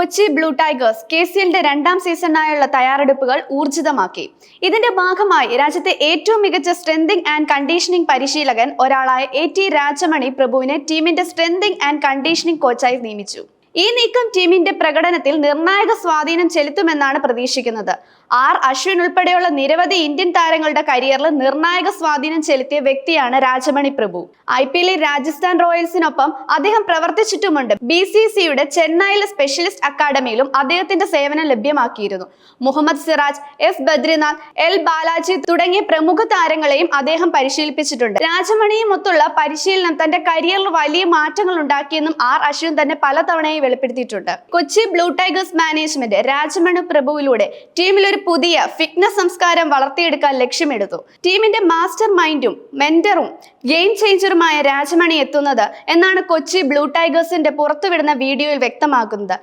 Kochi Blue Tigers K C എല്ലിന്റെ രണ്ടാം സീസണിനായുള്ള തയ്യാറെടുപ്പുകൾ ഊർജിതമാക്കി. ഇതിന്റെ ഭാഗമായി രാജ്യത്തെ ഏറ്റവും മികച്ച സ്ട്രെങ്തിങ് ആൻഡ് കണ്ടീഷനിങ് പരിശീലകൻ ഒരാളായ എ ടി രാജമണി പ്രഭുവിനെ ടീമിന്റെ സ്ട്രെങ്തിങ് ആൻഡ് കണ്ടീഷനിങ് കോച്ചായി നിയമിച്ചു. ഈ നീക്കം ടീമിന്റെ പ്രകടനത്തിൽ നിർണായക സ്വാധീനം ചെലുത്തുമെന്നാണ് പ്രതീക്ഷിക്കുന്നത്. ആർ അശ്വിൻ ഉൾപ്പെടെയുള്ള നിരവധി ഇന്ത്യൻ താരങ്ങളുടെ കരിയറിൽ നിർണായക സ്വാധീനം ചെലുത്തിയ വ്യക്തിയാണ് രാജമണി പ്രഭു. ഐ പി എല്ലിൽ രാജസ്ഥാൻ റോയൽസിനൊപ്പം അദ്ദേഹം പ്രവർത്തിച്ചിട്ടുമുണ്ട്. ബി സി സിയുടെ ചെന്നൈയിലെ സ്പെഷ്യലിസ്റ്റ് അക്കാദമിയിലും അദ്ദേഹത്തിന്റെ സേവനം ലഭ്യമാക്കിയിരുന്നു. മുഹമ്മദ് സിറാജ് എസ് ബദ്രിനാഥ് എൽ ബാലാജി തുടങ്ങിയ പ്രമുഖ താരങ്ങളെയും അദ്ദേഹം പരിശീലിപ്പിച്ചിട്ടുണ്ട്. രാജമണിയും ഒത്തുള്ള പരിശീലനം തന്റെ കരിയറിൽ വലിയ മാറ്റങ്ങൾ ഉണ്ടാക്കിയെന്നും ആർ അശ്വിൻ തന്നെ പലതവണയും വെളിപ്പെടുത്തിയിട്ടുണ്ട്. Kochi Blue Tigers management Rajamanu പ്രഭുവിലൂടെ ടീമിൽ ഒരു പുതിയ ഫിറ്റ്നസ് സംസ്കാരം വളർത്തിയെടുക്കാൻ ലക്ഷ്യമെടുത്തു ടീമിന്റെ മാസ്റ്റർ മൈൻഡും മെന്ററും ഗെയിം ചേഞ്ചറുമായ രാജമണി എത്തുന്നത് എന്നാണ് കൊച്ചി ബ്ലൂ ടൈഗേഴ്സിന്റെ പുറത്തുവിടുന്ന വീഡിയോയിൽ വ്യക്തമാക്കുന്നത്.